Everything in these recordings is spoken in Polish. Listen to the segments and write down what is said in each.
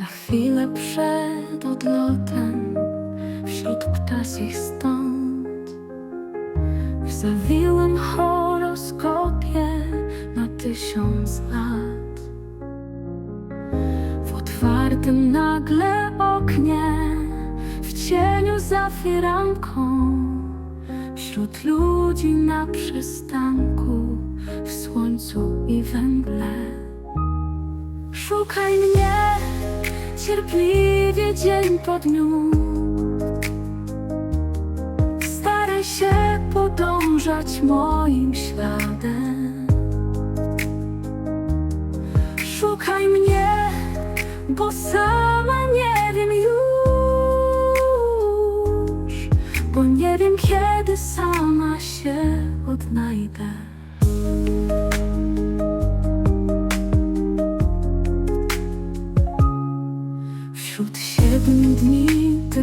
chwilę przed odlotem Wśród ptasich stąd W zawiłym horoskopie na tysiąc lat. W otwartym nagle oknie W cieniu za firanką Wśród ludzi na przystanku W słońcu i węgle Szukaj mnie cierpliwie dzień po dniu. Staraj się podążać moim śladem. Szukaj mnie, bo sama nie wiem już Bo nie wiem kiedy sama się odnajdę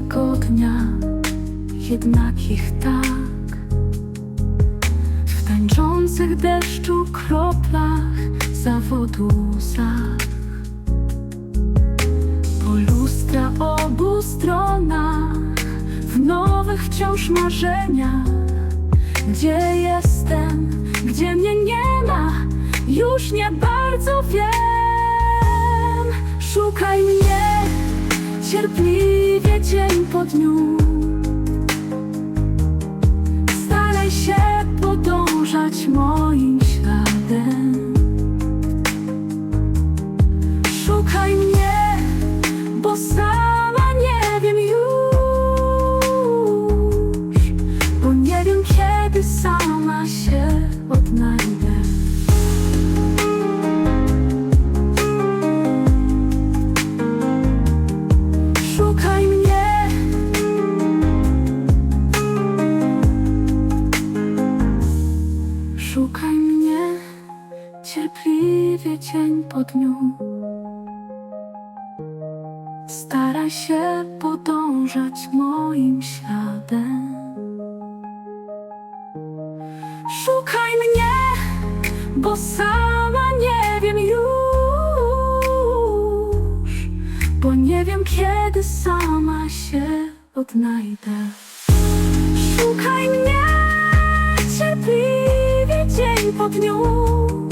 dni tygodnia Jednakich tak. W tańczących deszczu kroplach Zawodu łzach. Po lustra obu stronach W nowych wciąż marzeniach. Gdzie jestem, gdzie mnie nie ma Już nie bardzo wiem. Szukaj mnie cierpliwie dzień po dniu Staraj się podążać moim śladem Szukaj mnie, bo sama cierpliwie dzień po dniu. Staraj się podążać moim śladem Szukaj mnie, bo sama nie wiem już Bo nie wiem kiedy sama się odnajdę. Szukaj mnie cierpliwie dzień po dniu